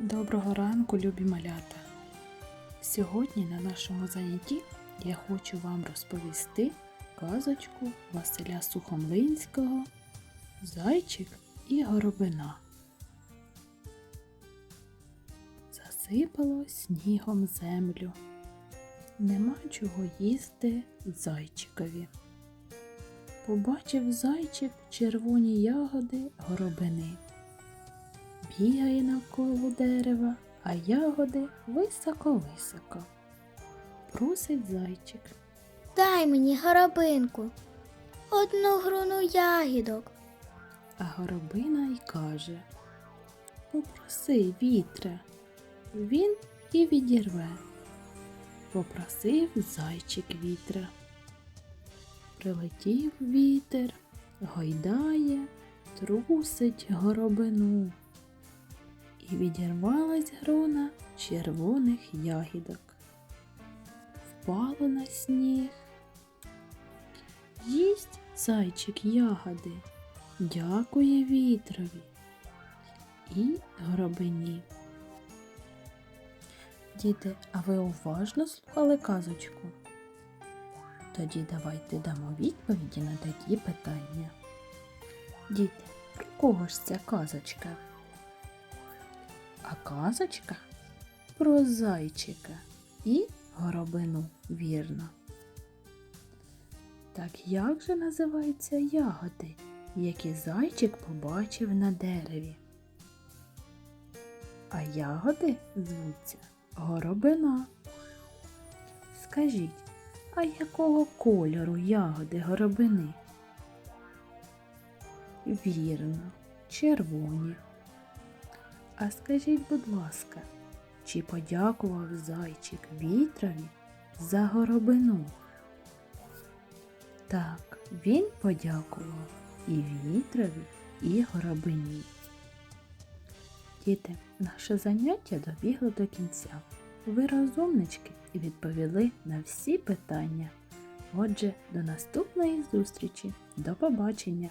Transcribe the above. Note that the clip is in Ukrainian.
Доброго ранку, любі малята! Сьогодні на нашому занятті я хочу вам розповісти казочку Василя Сухомлинського Зайчик і горобина. Засипало снігом землю. Нема чого їсти зайчикові. Побачив зайчик червоні ягоди горобини бігає навколо дерева, а ягоди високо-високо. Просить зайчик. Дай мені горобинку, одну груну ягідок. А горобина й каже Попроси вітра, він і відірве. Попросив зайчик вітра. Прилетів вітер, гойдає, трусить горобину. І відірвалась грона червоних ягідок. Впало на сніг. Їсть зайчик ягоди, дякує вітрові і горобині. Діти, а ви уважно слухали казочку? Тоді давайте дамо відповіді на такі питання. Діти, про кого ж ця казочка? А казочка про зайчика і горобину, вірно. Так як же називаються ягоди, які зайчик побачив на дереві? А ягоди звуться горобина. Скажіть, а якого кольору ягоди горобини? Вірно, червоні. А скажіть, будь ласка, чи подякував зайчик вітрові за горобину? Так, він подякував і вітрові, і горобині. Діти, наше заняття добігло до кінця. Ви розумнички і відповіли на всі питання. Отже, до наступної зустрічі. До побачення!